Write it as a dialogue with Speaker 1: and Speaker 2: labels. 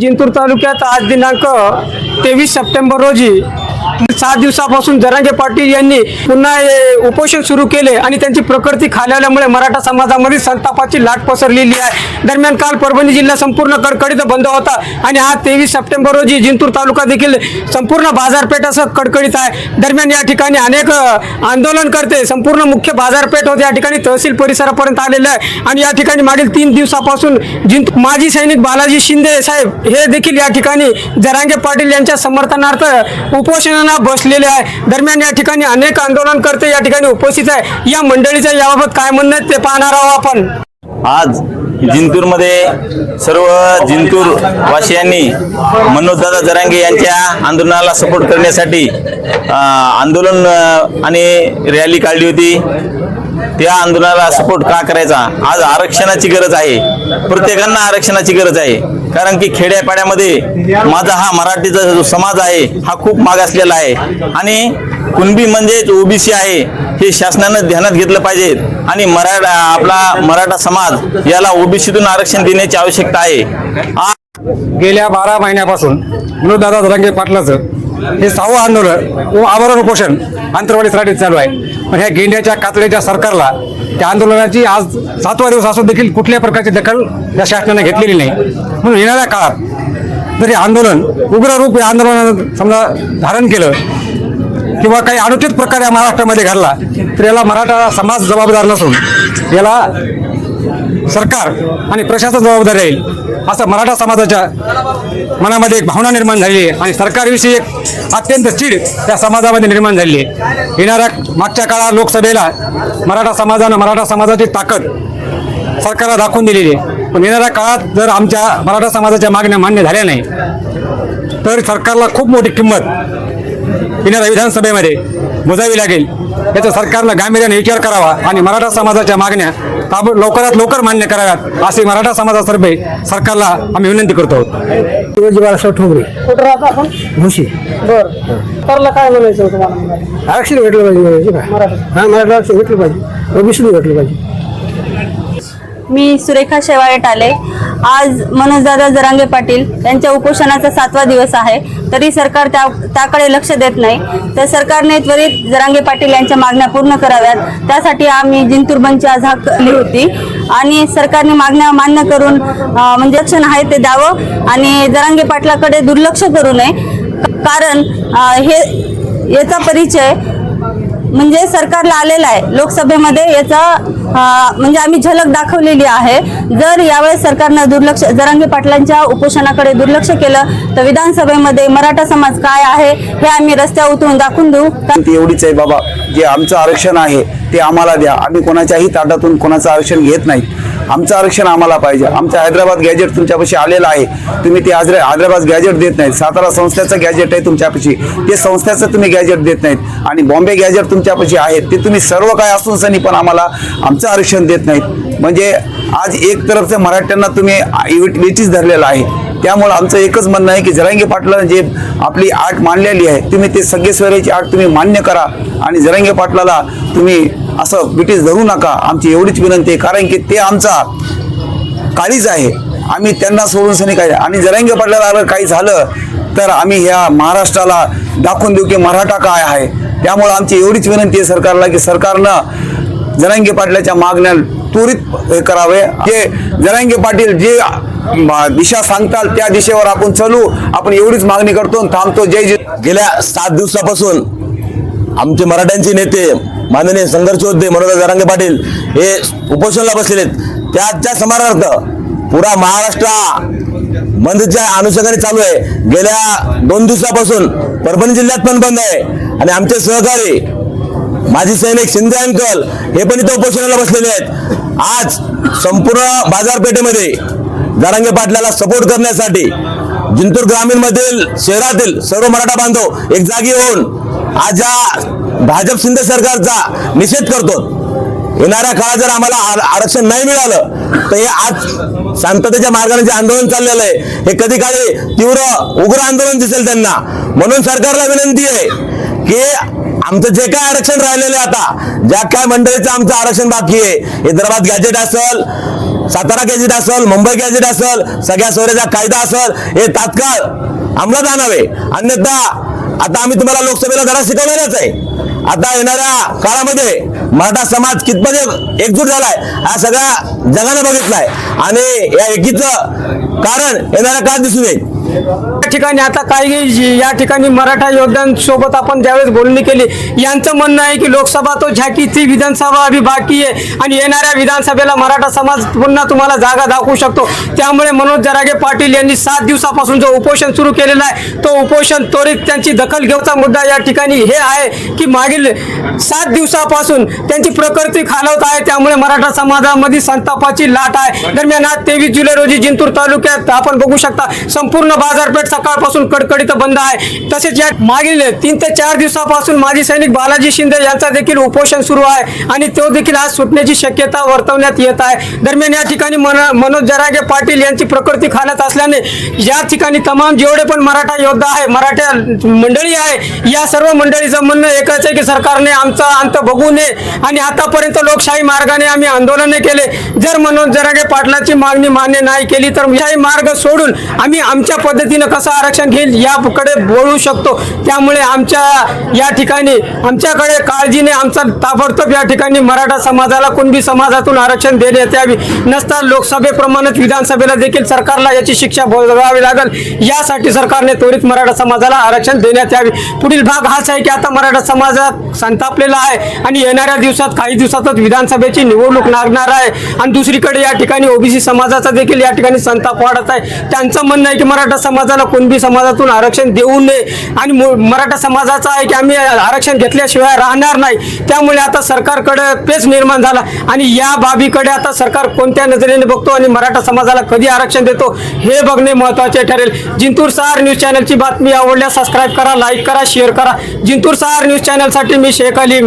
Speaker 1: जिंतूर तालुक्यात आज दिनांक तेवीस सप्टेंबर रोजी सात दिवसापासून जरांगे पाटील यांनी पुन्हा उपोषण सुरू केले आणि त्यांची प्रकृती खालावल्यामुळे मराठा समाजामध्ये संतापाची लाट पसरलेली आहे. दरम्यान काल परभणी जिल्हा संपूर्ण कडकडीत बंद होता आणि आज तेवीस सप्टेंबर रोजी जिंतूर तालुका देखील संपूर्ण बाजारपेठ असं कडकडीत आहे. दरम्यान या ठिकाणी अनेक आंदोलन आंदोलनकर्ते संपूर्ण मुख्य बाजारपेठ होते. या ठिकाणी तहसील परिसरापर्यंत आलेलं आहे. आणि या ठिकाणी मागील तीन दिवसापासून जिंत माजी सैनिक बालाजी शिंदे साहेब हे देखील या ठिकाणी जरांगे पाटील यांच्या समर्थनार्थ उपोषणाला बसलेले आहे. दरम्यान या ठिकाणी अनेक आंदोलनकर्ते या ठिकाणी उपस्थित आहे. या मंडळीचं याबाबत काय म्हणणं ते पाहणार आहोत आपण.
Speaker 2: आज जिंतूरमध्ये सर्व जिंतूर वासियांनी मनोजदादा जरांगे यांच्या आंदोलनाला सपोर्ट करण्यासाठी आंदोलन आणि रॅली काढली होती. त्या आंदोलनाला सपोर्ट का करायचा? आज आरक्षणाची गरज आहे. प्रत्येकांना आरक्षणाची गरज आहे. कारण की खेड्यापाड्यामध्ये माझा हा मराठीचा जो समाज आहे हा खूप मागासलेला आहे. आणि कुणबी म्हणजेच ओबीसी आहे हे शासनानं ध्यानात घेतलं पाहिजे. आणि मराठा आपला मराठा समाज याला ओबीसीतून आरक्षण देण्याची आवश्यकता आहे. आज
Speaker 3: गेल्या बारा महिन्यापासून मनोजदादा जरांगे पाटलाचं हे सहावं आंदोलन व आमरण उपोषण आंतरवाडी सराटीत चालू आहे. पण ह्या गेंड्याच्या कातड्याच्या सरकारला त्या आंदोलनाची आज सातवा दिवस असून देखील कुठल्या प्रकारची दखल या शासनाने घेतलेली नाही. म्हणून येणाऱ्या काळात जर हे आंदोलन उग्र रूप या आंदोलनानं समजा धारण केलं किंवा काही अनुचित प्रकार या महाराष्ट्रामध्ये घडला तर याला मराठा समाज जबाबदार नसून याला सरकार आणि प्रशासन जबाबदार राहील. असं मराठा समाजाच्या मनामध्ये एक भावना निर्माण झालेली आहे आणि सरकारविषयी एक अत्यंत चीड त्या समाजामध्ये निर्माण झालेली आहे. येणाऱ्या मागच्या काळात लोकसभेला मराठा समाजानं मराठा समाजाची ताकद सरकारला दाखवून दिलेली आहे. पण येणाऱ्या काळात जर आमच्या मराठा समाजाच्या मागण्या मान्य झाल्या नाही तर सरकारला खूप मोठी किंमत येणाऱ्या विधानसभेमध्ये मोजावी लागेल. याचा सरकारनं गांभीर्याने विचार करावा आणि मराठा समाजाच्या मागण्या ताब लवकरात लवकर मान्य कराव्यात असे मराठा समाजातर्फे सरकारला आम्ही विनंती करतो आहोत.
Speaker 1: शिवाजी बाळासाहेब ठोंबरे. कुठं राहता आपण?
Speaker 3: भुशी
Speaker 1: बर. काय म्हणायचं होतं मला?
Speaker 3: आरक्षण भेटलं पाहिजे
Speaker 1: मराठा.
Speaker 3: हां मराठा आरक्षण भेटलं पाहिजे. ओबीसी भेटलं पाहिजे.
Speaker 4: मी सुरेखा शेवाळे टाले. आज मनोजदादा जरांगे पाटील यांच्या उपोषणाचा सातवा दिवस आहे. तरी सरकार त्या त्याकडे लक्ष देत नाही. तर सरकारने त्वरित जरांगे पाटील यांच्या मागण्या पूर्ण कराव्यात. त्यासाठी आम्ही जिंतूर बंदची आज हाक केली होती. आणि सरकारने मागण्या मान्य करून म्हणजे लक्षण आहे ते द्यावं. आणि जरांगे पाटलाकडे दुर्लक्ष करू नये. कारण हे याचा परिचय म्हणजे सरकारला आलेला आहे. लोकसभेमध्ये याचा म्हणजे आम्ही झलक दाखवलेली आहे. जर यावेळेस सरकारनं दुर्लक्ष जरांगे पाटलांच्या उपोषणाकडे दुर्लक्ष केलं तर विधानसभेमध्ये मराठा समाज काय आहे हे आम्ही रस्त्यावर उतरून दाखवून देऊ.
Speaker 5: एवढीच आहे बाबा जे आमचं आरक्षण आहे ते आम्हाला द्या. आम्ही कोणाच्याही ताटातून कोणाचं आरक्षण घेत नाही आमचं आरक्षण आम्हाला पाहिजे. आमचं हैदराबाद गॅजेट तुमच्यापाशी आलेलं आहे. तुम्ही ते हैदरा हैदराबाद गॅजेट देत नाहीत. सातारा संस्थेचं गॅजेट आहे तुमच्यापाशी. ते संस्थेचं तुम्ही गॅजेट देत नाहीत. आणि बॉम्बे गॅजेट तुमच्यापाशी आहेत. ते तुम्ही सर्व काय असून सनी पण आम्हाला आमचं आरक्षण देत नाहीत. म्हणजे आज एक तरफचं मराठ्यांना तुम्ही वेटीच धरलेलं आहे. त्यामुळे आमचं एकच म्हणणं आहे की जरांगे पाटलानं जे आपली आट मांडलेली आहे तुम्ही ते सगळे स्वराची आट तुम्ही मान्य करा आणि जरांगे पाटलाला तुम्ही असं ब्रिटिश धरू नका. आमची एवढीच विनंती आहे कारण की ते आमचा काळीच आहे. आम्ही त्यांना सोडून सनी काय आणि जरांगे पाटलाला अगर काही झालं तर आम्ही ह्या महाराष्ट्राला दाखवून देऊ की मराठा काय आहे. त्यामुळे आमची एवढीच विनंती आहे सरकारला की सरकारनं जरांगे पाटलाच्या मागण्या त्वरित हे करावे. जे जरांगे पाटील जे दिशा सांगताल त्या दिशेवर आपण चालू. आपण एवढीच मागणी करतो थांबतो. जय जय
Speaker 2: गेल्या सात दिवसापासून आमचे मराठ्यांचे नेते माननीय संघर्ष योद्धे मनोज जरांगे पाटील हे उपोषणाला बसलेले आहेत. त्याच्या समानार्थ पुरा महाराष्ट्र बंदच्या अनुषंगाने चालू आहे. गेल्या दोन दिवसापासून परभणी जिल्ह्यात पण बंद आहे. आणि आमचे सहकारी माजी सैनिक शिंदे अंकल हे पण इथं उपोषणाला बसलेले आहेत. आज संपूर्ण बाजारपेठेमध्ये जरांगे पाटलाला सपोर्ट करण्यासाठी जिंतूर ग्रामीण मधील शहरातील सर्व मराठा बांधव एक जागी होऊन आज या भाजप शिंदे सरकारचा निषेध करतो. येणाऱ्या काळात जर आम्हाला आरक्षण नाही मिळालं तर हे आज शांततेच्या मार्गाने जे आंदोलन चाललेलं आहे हे कधी काळी तीव्र उग्र आंदोलन दिसेल त्यांना. म्हणून सरकारला विनंती आहे की आमचं जे काय आरक्षण राहिलेलं आहे आता ज्या काय मंडळीचं आमचं आरक्षण बाकी आहे हैदराबाद गॅजेट असेल सातारा गॅजेट असेल मुंबई गॅजेट असेल सगळ्या सोयऱ्याचा कायदा असेल हे तात्काळ अंमलात आणावे अन्यथा आता आम्ही तुम्हाला लोकसभेला धडा शिकवणारच आहे. आता येणाऱ्या काळामध्ये मराठा समाज कितपत एकजूट झालाय हा सगळ्या जगानं बघितलाय. आणि या एकीचं कारण येणाऱ्या काळात दिसून येईल.
Speaker 1: या ठिकाणी आता काही या ठिकाणी मराठा योद्ध्यांसोबत आपण ज्यावेळेस बोलणी केली यांचं म्हणणं आहे की लोकसभा तो झाकीची विधानसभा अभी बाकी आहे आणि येणाऱ्या विधानसभेला मराठा समाज पुन्हा तुम्हाला जागा दाखवू शकतो. त्यामुळे मनोज जरागे पाटील यांनी सात दिवसापासून जो उपोषण सुरू केलेला आहे तो उपोषण त्वरित त्यांची दखल घेऊचा मुद्दा या ठिकाणी हे आहे की मागील सात दिवसापासून त्यांची प्रकृती खालवत आहे त्यामुळे मराठा समाजामध्ये संतापाची लाट आहे. दरम्यान आज तेवीस जुलै रोजी जिंतूर तालुक्यात आपण बघू शकता संपूर्ण बाजारपेठ सकाळपासून कडकडीत बंद आहे. तसेच या मागील तीन ते चार दिवसापासून माजी सैनिक बालाजी शिंदे यांचा देखील उपोषण सुरू आहे आणि तो देखील आज सुटण्याची शक्यता वर्तवण्यात येत आहे. दरम्यान या ठिकाणी मन मनोज जरागे पाटील यांची प्रकृती खालत असल्याने या ठिकाणी तमाम जेवढे पण मराठा योद्धा आहे मराठा मंडळी आहे या सर्व मंडळीचं म्हणणं एकच आहे की सरकारने आमचा अंत बघू नये आणि आतापर्यंत लोकशाही मार्गाने आम्ही आंदोलने केले. जर मनोज जरागे पाटलाची मागणी मान्य नाही केली तर याही मार्ग सोडून आम्ही आमच्या पद्धतीनं कसं आरक्षण घेईल याकडे बोलू शकतो. त्यामुळे आमच्या या ठिकाणी आमच्याकडे काळजीने आमचा ताबडतोब या ठिकाणी मराठा समाजाला कुणबी समाजातून आरक्षण देण्यात यावी नसता लोकसभेप्रमाणेच विधानसभेला देखील सरकारला याची शिक्षा भोगावी लागेल. यासाठी सरकारने त्वरित मराठा समाजाला आरक्षण देण्यात यावे. पुढील भाग हाच आहे की आता मराठा समाजात संतापलेला आहे आणि येणाऱ्या दिवसात काही दिवसातच विधानसभेची निवडणूक लागणार आहे. आणि दुसरीकडे या ठिकाणी ओबीसी समाजाचा देखील या ठिकाणी संताप वाढत आहे. त्यांचं म्हणणं आहे की मराठा समाजाला कुणबी समाजातून आरक्षण देऊ नये आणि मराठा समाजाचा आहे की आम्ही आरक्षण घेतल्याशिवाय राहणार नाही. त्यामुळे आता सरकारकडे पेच निर्माण झाला आणि या बाबीकडे आता सरकार कोणत्या नजरेने बघतो आणि मराठा समाजाला कधी आरक्षण देतो हे बघणे महत्त्वाचे ठरेल. जिंतूर सहार न्यूज चॅनलची बातमी आवडल्यास सबस्क्राईब करा लाईक करा शेअर करा. जिंतूर सहार न्यूज चॅनलसाठी मी शेख अली